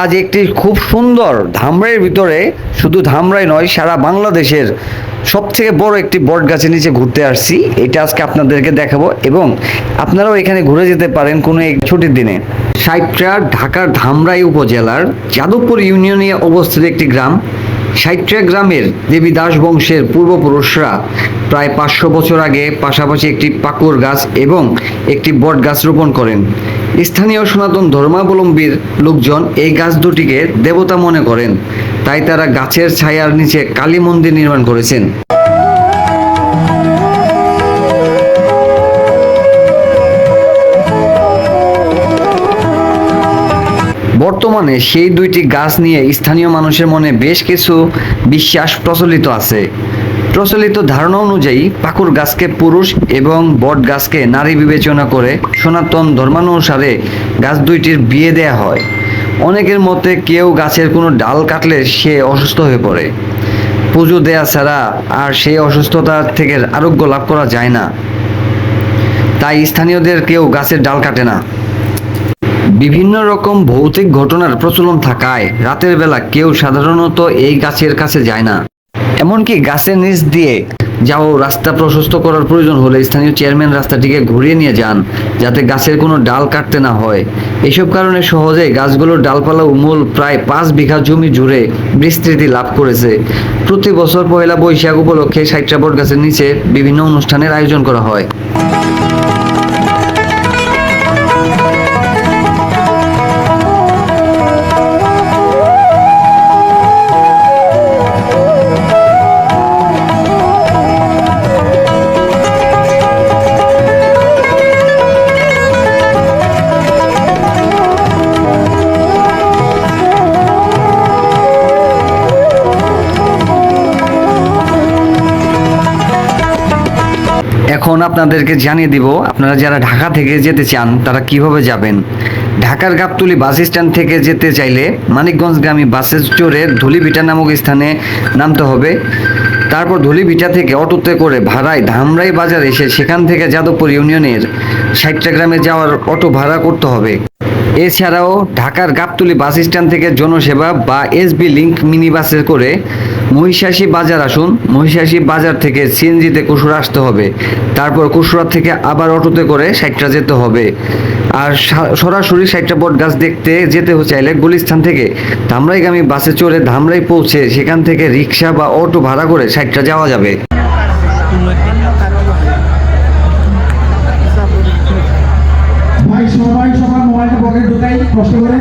আজ একটি খুব সুন্দর ধামরাইয়ের ভিতরে, শুধু ধামরাই নয়, সারা বাংলাদেশের সবথেকে বড় একটি বট গাছের নিচে ঘুরতে আসছি। এটা আজকে আপনাদেরকে দেখাবো এবং আপনারাও এখানে ঘুরে যেতে পারেন কোনো এক ছুটির দিনে। সাইট্রা ঢাকার ধামরাই উপজেলার যাদবপুর ইউনিয়নে অবস্থিত একটি গ্রাম। সাইট্রা গ্রামের দেবী দাস বংশের পূর্বপুরুষরা প্রায় পাঁচশো বছর আগে পাশাপাশি একটি পাকুর গাছ এবং একটি বট গাছ রোপণ করেন। স্থানীয় সনাতন ধর্মাবলম্বীর লোকজন এই গাছ দুটিকে দেবতা মনে করেন। তাই তারা গাছের ছায়ার নিচে কালী মন্দির নির্মাণ করেছেন। বর্তমানে সেই দুইটি গাছ নিয়ে স্থানীয় মানুষের মনে বেশ কিছু বিশ্বাস প্রচলিত আছে। প্রচলিত ধারণা অনুযায়ী পাকুর গাছকে পুরুষ এবং বট গাছকে নারী বিবেচনা করে সনাতন ধর্মানুসারে গাছ দুইটির বিয়ে দেয়া হয়। অনেকের মতে কেউ গাছের কোনো ডাল কাটলে সে অসুস্থ হয়ে পড়ে। পুজো দেয়া ছাড়া আর সেই অসুস্থতা থেকে আরোগ্য লাভ করা যায় না। তাই স্থানীয়দের কেউ গাছের ডাল কাটে না। বিভিন্ন রকম ভৌতিক ঘটনার প্রচলন থাকায় রাতের বেলা কেউ সাধারণত এই গাছের কাছে যায় না। এমনকি গাছের নিচ দিয়ে যাও রাস্তা প্রশস্ত করার প্রয়োজন হলে স্থানীয় চেয়ারম্যান রাস্তাটিকে ঘুরিয়ে নিয়ে যান যাতে গাছের কোনো ডাল কাটতে না হয়। এসব কারণে সহজে গাছগুলোর ডালপালা ও মূল প্রায় পাঁচ বিঘা জমি জুড়ে বিস্তৃতি লাভ করেছে। প্রতি বছর পয়লা বৈশাখ উপলক্ষে সাইট্রা বট গাছের নিচে বিভিন্ন অনুষ্ঠানের আয়োজন করা হয়। আপনাদেরকে জানিয়ে দিব, আপনারা যারা ঢাকা থেকে যেতে চান, তারা কীভাবে যাবেন? ঢাকার গাবতুলি বাস স্ট্যান্ড থেকে যেতে চাইলে মানিকগঞ্জগামী বাসে চড়ে ধুলিভিটা নামক স্থানে নামতে হবে। তারপর ধুলিবিটা থেকে অটোতে করে ভাড়ায় ধামরাই বাজার এসে সেখান থেকে যাদবপুর ইউনিয়নের ষাটটা গ্রামে যাওয়ার অটো ভাড়া করতে হবে। এছাড়াও ঢাকার গাবতলি বাস স্ট্যান্ড থেকে জনসেবা বা এসবি লিংক মিনি বাসে করে মহিষাসী বাজার আসুন। মহিষাসী বাজার থেকে সিএনজিতে কুসুরা আসতে হবে। তারপর কুসুরা থেকে আবার অটোতে করে সাইটটা যেতে হবে। আর সরাসরি সাইটটা বট গাছ দেখতে যেতে চাইলে গুলিস্থান থেকে ধামরাইগামী বাসে চড়ে ধামরাই পৌঁছে সেখান থেকে রিক্সা বা অটো ভাড়া করে সাইটটা যাওয়া যাবে। কষ্ট করে